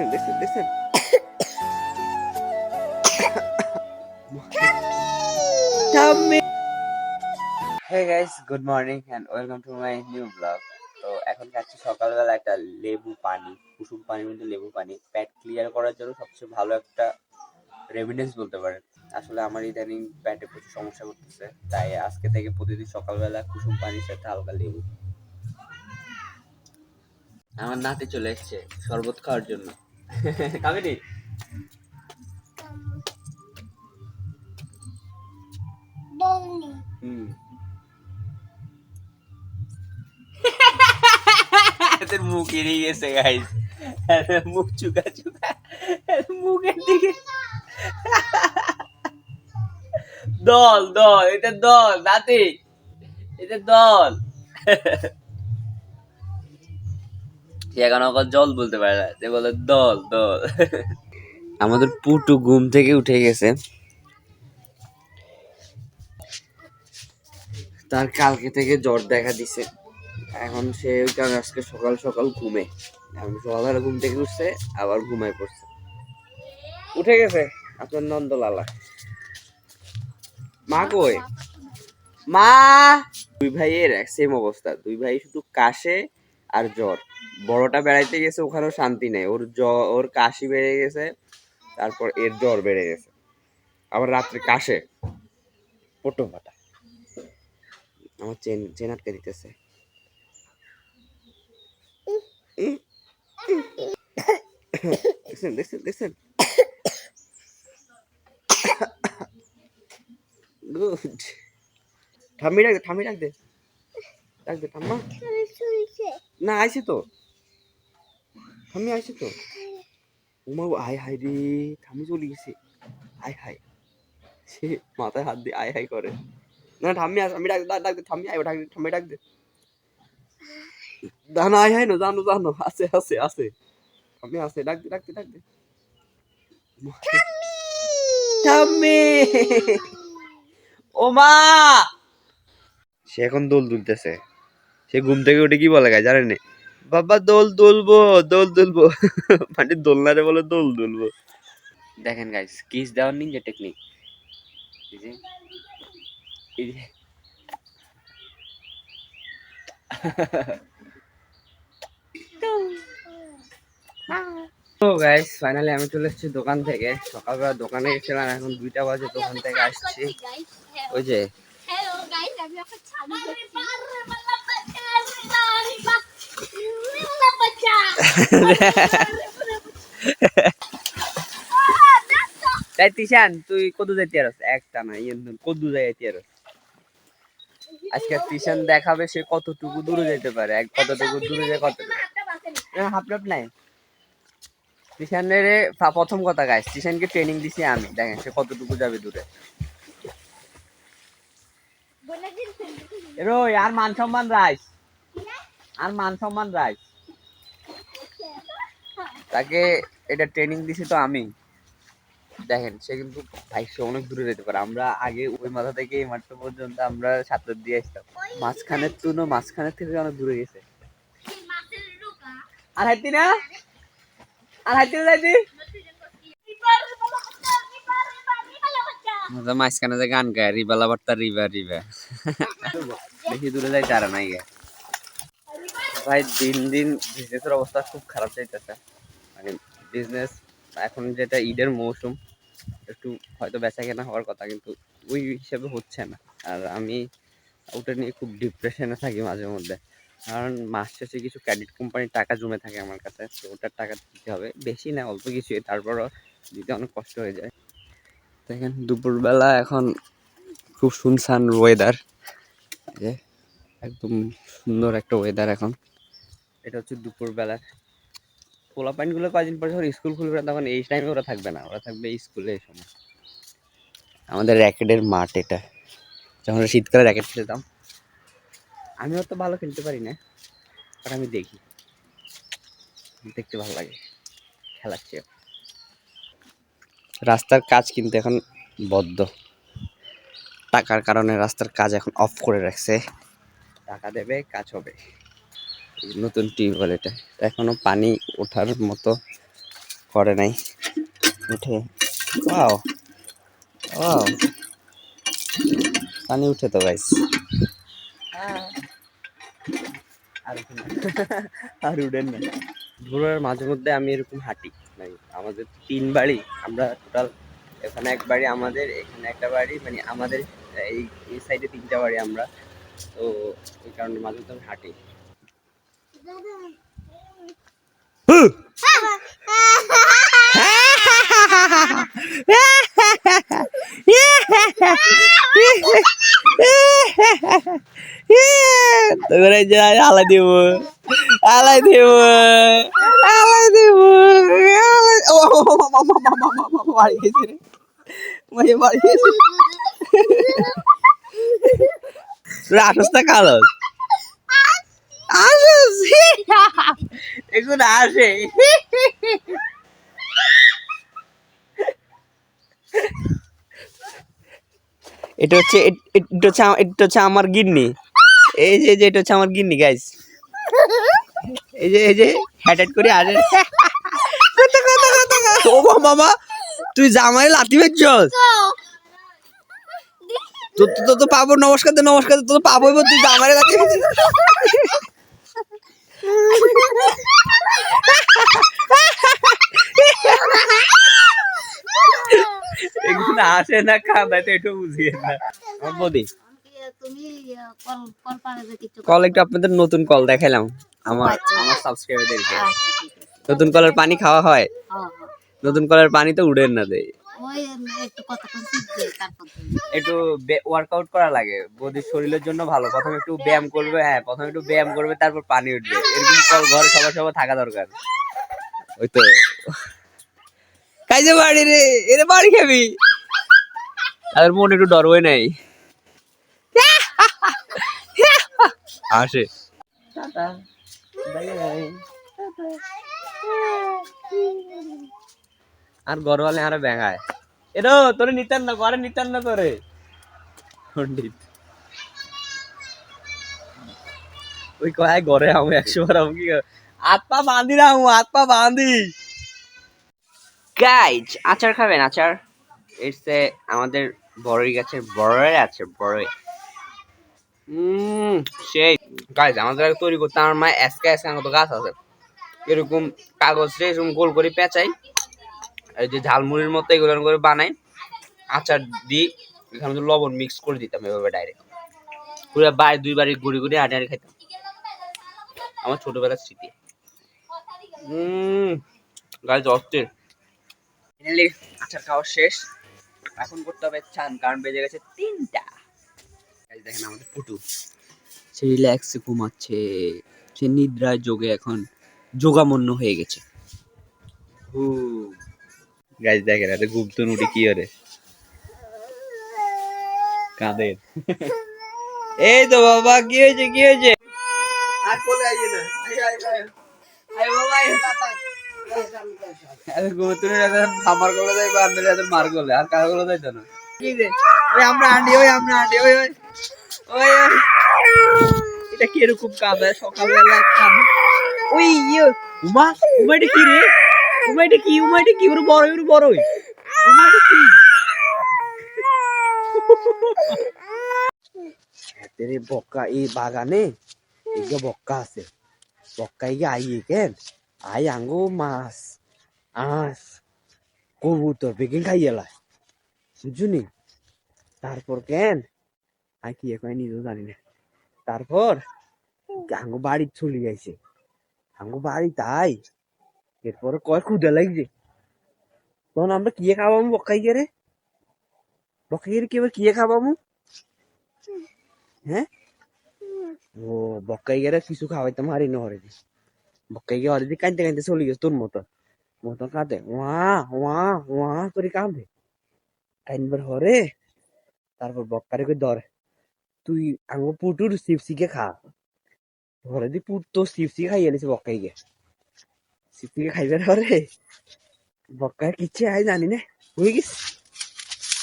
Listen, listen, listen. Tummy. Hey guys, good morning and welcome to my new vlog. তো এখন খাচ্ছি সকালবেলা একটা লেবু পানি কুসুম পানির মধ্যে লেবু পানি পেট ক্লিয়ার করার জন্য সবচেয়ে ভালো একটা রেমিডেন্স বলতে পারেন আসলে আমার ইদানিং প্যাটে প্রচুর সমস্যা করতেছে তাই আজকে থেকে প্রতিদিন সকালবেলা কুসুম পানির সাথে হালকা লেবু আমার নাতি চলে এসছে শরবত খাওয়ার জন্য খাবে নি হুম এদের মুখ এড়িয়ে গেছে গাইস মুখ চুকা চুকা মুখের দিকে দল দল এটা দল নাতি এটা দল এখন জল বলতে পারে না সে বলে দল দল। আমাদের পুটু ঘুম থেকে উঠে গেছে। তার কালকে থেকে জ্বর দেখা দিছে। এখন সে কারণে আজকে সকাল সকাল ঘুমে। এখন সকালবেলা ঘুম থেকে উঠছে, আবার ঘুমায় পড়ছে। উঠে গেছে আপনার নন্দলালা। মা কই? মা! দুই ভাইয়ের সেম অবস্থা। দুই ভাই শুধু কাশে আর জ্বর। বড়টা বেড়াইতে গেছে ওখানেও শান্তি নেই। ওর জ্বর ওর কাশি বেড়ে গেছে তারপর এর জ্বর বেড়ে গেছে। আবার রাত্রে কাশে। পটো ফাটা আমার চেন চেন আটকে দিতেছে। দেখছেন দেখছেন দেখছেন? গুড ঠাম্মি ডাক দে ঠাম্মি ডাক দে। ডাক দে ঠাম্মা। না আইছে তো। ঠাম্মি আইছে তো। উমা আয় হাই রে ঠাম্মি চলে গেছে। আয় হাই সে মাথায় হাত দিয়ে আয় হাই করে। না ঠাম্মি আস আমি ডাক ডাক দে ঠাম্মি আয় ডাক দে ঠাম্মি ডাক দে। দানা আয় হাই না জানো জানো আছে আছে আছে। ঠাম্মি আছে ডাক দে ডাক দে ডাক দে। ঠাম্মি! ও মা সে এখন দোল দুলতেছে। সে ঘুম থেকে উঠে কি বলে গাই জানেন নি? বাবা দোল দুলবো দোল দুলবো। মানে দোলনারে বলে দোল দুলবো। দেখেন গাইস কিস দেওয়ার নিনজা টেকনিক তো গাইস ফাইনালি আমি চলে এসেছি দোকান থেকে। সকালবেলা দোকানে গেছিলাম এখন দুইটা বাজে দোকান থেকে আসছি। ওই যে Hello guys, আমি এখন ছাদে তাই কত যাইতে একটা না ইয়ে কত যাইতে আজকে দেখাবে সে কতটুকু দূরে যেতে পারে, এক কতটুকু দূরে কত নাই। প্রথম কথা গাইস তিশানকে ট্রেনিং দিছি আমি। দেখেন, সে কতটুকু যাবে দূরে। আর মান সম্মান রাইস। আর মান সম্মান রাইস। তাকে এটা ট্রেনিং দিছি তো আমি। দেখেন, সে কিন্তু বাইশে অনেক দূরে যেতে পারে। আমরা আগে ওই মাথা থেকে এই মাঠটা পর্যন্ত আমরা সাঁতার দিয়ে আসতাম। মাঝখানের তুনো মাঝখানের থেকে অনেক দূরে গেছে। আর হাইতি না? আর হাইতি যাইতি? মাঝখানে যে গান গায় রিবালা বার্তা রিবা রিবা। বেশি দূরে যাই তারা নাই ভাই, দিন দিন বিজনেসের অবস্থা খুব খারাপ যাইতেছে। মানে বিজনেস এখন যেটা ঈদের মৌসুম, একটু হয়তো বেচা কেনা হওয়ার কথা, কিন্তু ওই হিসেবে হচ্ছে না। আর আমি ওটা নিয়ে খুব ডিপ্রেশনে থাকি মাঝে মধ্যে। কারণ মাস শেষে কিছু ক্রেডিট কোম্পানির টাকা জমে থাকে আমার কাছে, তো ওটার টাকা দিতে হবে। বেশি না, অল্প কিছু তারপরও দিতে অনেক কষ্ট হয়ে যায়। দেখেন, দুপুরবেলা এখন খুব শুনশান ওয়েদার একদম সুন্দর একটা ওয়েদার এখন। এটা হচ্ছে দুপুরবেলার পোলা গুলো কয়দিন পরে যখন স্কুল খুলবে তখন এই টাইমে ওরা থাকবে না। ওরা থাকবে স্কুলে এই সময়। আমাদের র্যাকেটের মাঠ এটা। যখন শীতকালে র্যাকেট খেলতাম আমি অত ভালো খেলতে পারি না বাট আমি দেখি। দেখতে ভালো লাগে। খেলার চেয়ে রাস্তার কাজ কিন্তু এখন বদ্ধ। টাকার কারণে রাস্তার কাজ এখন অফ করে রাখছে। টাকা দেবে, কাজ হবে। নতুন টিউবওয়েল এটা। এখনও পানি ওঠার মতো করে নাই। উঠে ওয়াও ওয়াও। পানি উঠে তো গাইস আর। উঠেন না। ঘোরার মাঝে মধ্যে আমি এরকম হাঁটি। মানে আমাদের তিন বাড়ি আমরা টোটাল এখানে এক বাড়ি আমাদের এখানে একটা বাড়ি মানে আমাদের এই এই সাইডে তিনটা বাড়ি আমরা। তো ওই কারণে মাঝে মধ্যে আমি হাঁটি। তোর যাই আলাই দিব আলাই দিব আলাই দিব বাড়ি গেছে রে মাইয়া বাড়ি গেছে রাস্তা কালো এখন আসে। এটা হচ্ছে এটা হচ্ছে এটা হচ্ছে আমার গিন্নি। এই যে এই যে এটা হচ্ছে আমার গিন্নি গাইস এই যে এই যে হ্যাট করে আসে। কত কত কত কত। ও মা- মামা তুই জামাই লাথি বেচছস তো। তো- তো তো পাবো নমস্কার দে নমস্কার তো পাবো তুই জামাই লাথি বেচছিস। এগুলো আসে না কাঁদায় একটু বুঝিয়ে না বৌদি কল কল পারে যে কিছু কল একটু আপনাদের নতুন কল দেখাইলাম। আমার আমার সাবস্ক্রাইবারদেরকে আচ্ছা নতুন কলের পানি খাওয়া হয়। হ্যাঁ হ্যাঁ। নতুন কলের পানি তো উড়েন না দেয় একটু ওয়ার্কআউট করা লাগে। বডির শরীরের জন্য ভালো। প্রথমে একটু ব্যায়াম করবে হ্যাঁ প্রথমে একটু ব্যায়াম করবে তারপর পানি উঠবে। এরকম কল ঘরে সবার সবার থাকা দরকার। ওই তো। কাজে বাড়ি রে এরে বাড়ি খাবি? তাদের মনে একটু ডর হয়ে নাই আসে। টাটা। আর গরওয়ালে আরও ব্যাঙায় এরো তোরে নিতেন না ঘরে নিতেন না তোরে। পণ্ডিত। ওই কয় ঘরে আমি একশো বার আমি কি পা বাঁধি না আমি হাত বাঁধি। গাইজ আচার খাবেন আচার? এসে আমাদের বড়ই গাছের বড়ই আছে বড়ই। হুম সেই। গাইজ আমাদের আগে তৈরি করতে আমার মায়ের এসকা এসকা মতো গাছ আছে। এরকম কাগজ রে এরকম গোল করে পেঁচাই। এই যে ঝালমুড়ির মতো এগুলো করে বানাই। আচার দিই, এখানে মধ্যে লবণ মিক্স করে দিতাম এভাবে ডাইরেক্ট পুরো বাড়ি দুই বাড়ি ঘুরে ঘুরে আটে আটে খাইতাম। আমার ছোটবেলার স্মৃতি। হুম গাছ অস্থির। ফাইনালি আচার খাওয়া শেষ। এখন করতে হবে চান, কারণ বেজে গেছে তিনটা। দেখেন আমাদের পুটু। সে রিল্যাক্সে ঘুমাচ্ছে। সে নিদ্রায় যোগে এখন যোগামন্য হয়ে গেছে। গাছ দেখেন এত গুপ্তন উঠে কি করে? কাঁদের এই তো বাবা কি হয়েছে কি হয়েছে? আর কোলে আইয়ে না। আয় আয় আয় আয় বাবা আয় এত গুপ্তন এত আমার কোলে যাই বা আন্দালে এত মার কোলে আর কার কোলে যাইতো না। কি রে ওই আমরা আন্ডি ওই আমরা আন্ডি ওই ওই। ওই ওই। এটা কি কাঁদে? সকালবেলা কাঁদে। ওই ইয়ে। উমা উমা এটা কি রে? উমা কি? উমা, এটা কি? ওর বড় ওর বড় উমা কি? তেরে বক্কা এই বাগানে যে বক্কা আছে। বক্কা এই আইয়ে কেন আই আঙ্গো, মাছ, আঁশ, কবুতর বেগিন খাই এলাই বুঝুনি তারপর কেন? আই কি এখন নিজেও জানি না। তারপর আঙ্গো বাড়ি চলে যাইছে আঙ্গো বাড়ি তাই এরপরে কয় ক্ষুদা লাগছে? তখন আমরা কি খাওয়াবো বক্কাই রে বক্কাই কি এবার কি খাওয়াবো হ্যাঁ? ও বক্কাই গেলে কিছু খাওয়াইতে মারি না হরে বক্কাই গিয়ে হরে কাঁদতে কাঁদতে চলে গেছে তোর মতো মতন কাঁদে। ওয়া ওয়া ওয়া করে কাঁদে। কাইনবার হরে, তারপর বক্কারে কই ধরে, তুই আঙ্গ পুটুর সিপসিকে খা। ঘরে দি পুট তো সিপসি খাই এলিছে বক্কাই গে সিপসিকে খাইবার হরে বক্কায় কিচ্ছে আই জানি না হয়ে গেছে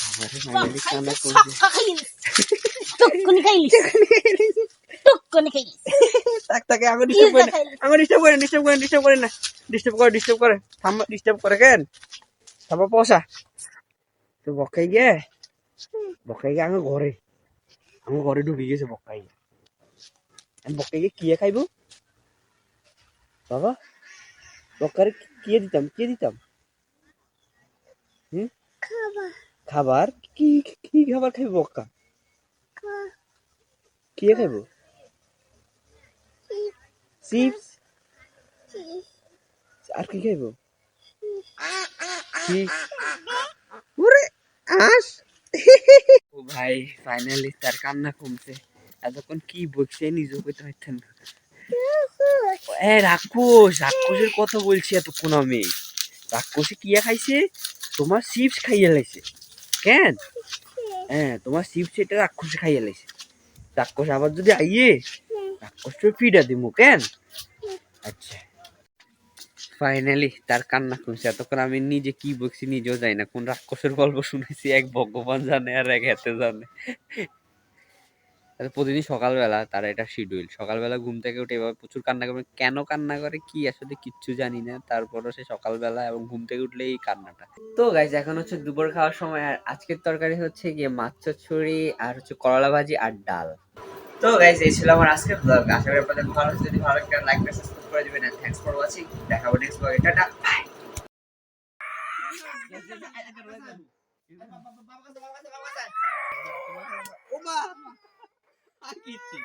আমারে ফাইনালি কান্না করছে তখনই খাইলি টুক করে খেয়ে গেছে তাক তাকে আমি ডিস্টার্ব করে আমি ডিস্টার্ব করে ডিস্টার্ব করে ডিস্টার্ব করে না ডিস্টার্ব করে ডিস্টার্ব করে থাম ডিস্টার্ব করে কেন তারপর পয়সা তো বকাই গে বকাই গে আমি ঘরে আমি ঘরে ঢুকে গেছে বকাই বকাই গে কিয়ে খাইব বাবা বকারে কিয়ে দিতাম? কে দিতাম? হুম? খাবার। কি কি খাবার খাইব বক্কা? কিয়ে খাইব? চিপস? আর কি খাইব? কি ওরে আস। ও ভাই ফাইনালি তার কান্না কমছে। এতক্ষণ কি বলছে নিজেও কইতে পারতেন না। এ রাক্ষস, রাক্ষসের কথা বলছি এতক্ষণ আমি। রাক্ষসে কিয়া খাইছে? তোমার চিপস খাইয়ে লাইছে। কেন? হ্যাঁ তোমার চিপস এটা রাক্ষসে খাইয়ে লাইছে। রাক্ষস আবার যদি আইয়ে রাক্ষসটা ফিডা দিমু, কেন? আচ্ছা। ফাইনালি তার কান্না কমছে এতক্ষণ আমি নিজে কি বলছি নিজেও জানি না। কোন রাক্ষসের গল্প শুনেছি, এক ভগবান জানে আর এক হাতে জানে। প্রতিদিন সকালবেলা তার এটা শিডিউল সকালবেলা ঘুম থেকে উঠে এভাবে প্রচুর কান্না করে কেন কান্না করে কি আসলে কিচ্ছু জানি না তারপরও সে সকালবেলা এবং ঘুম থেকে উঠলে এই কান্নাটা তো গাইজ এখন হচ্ছে দুপুর খাওয়ার সময় আর আজকের তরকারি হচ্ছে গিয়ে মাছ চচ্চড়ি আর হচ্ছে করলা ভাজি আর ডাল তো গাইজ এই ছিল আমার আজকের ব্লগ আশা করি আপনাদের ভালো যদি ভালো লাগে লাইক করে সাবস্ক্রাইব করে দিবেন থ্যাঙ্কস ফর ওয়াচিং দেখাবো নেক্সট ব্লগে টাটা বাই ওমা আর কিচ্ছু